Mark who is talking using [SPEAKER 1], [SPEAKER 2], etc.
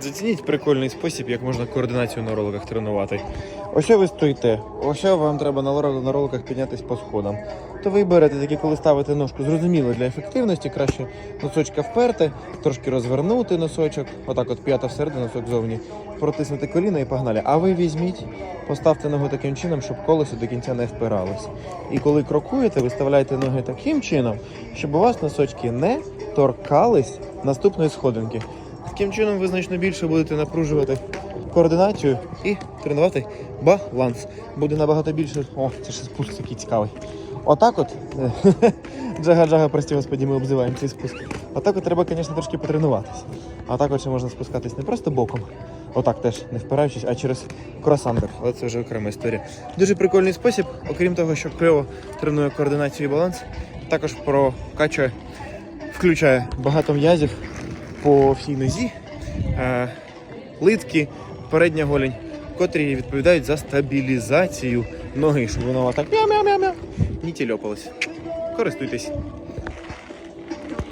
[SPEAKER 1] Зацініть прикольний спосіб, як можна координацію на роликах тренувати. Ось ви стоїте, ось вам треба на рол- на роликах піднятися по сходам. То ви берете такі, коли ставите ножку, зрозуміло для ефективності, краще носочка вперти, трошки розвернути носочок, отак от п'ята всередину, носок зовні, протиснути коліна і погнали. А ви візьміть, поставте ногу таким чином, щоб колесо до кінця не впиралось. І коли крокуєте, виставляйте ноги таким чином, щоб у вас носочки не торкались наступної сходинки. Таким чином ви значно більше будете напружувати координацію і тренувати баланс. Буде набагато більше. О, це ще спуск такий цікавий. Отак от. Джага-джага, прості господі, ми обзиваємо цей спуск. Отак от треба, звісно, трошки потренуватися. А так от ще можна спускатись не просто боком, отак теж не впираючись, а через кросангер. Але це вже окрема історія. Дуже прикольний спосіб, окрім того, що кльово тренує координацію і баланс, також прокачує, включає багато м'язів по всій нозі, е, литки, передня голінь, котрі відповідають за стабілізацію ноги, щоб вона так мя мя мя мя не тільопалась. Користуйтесь.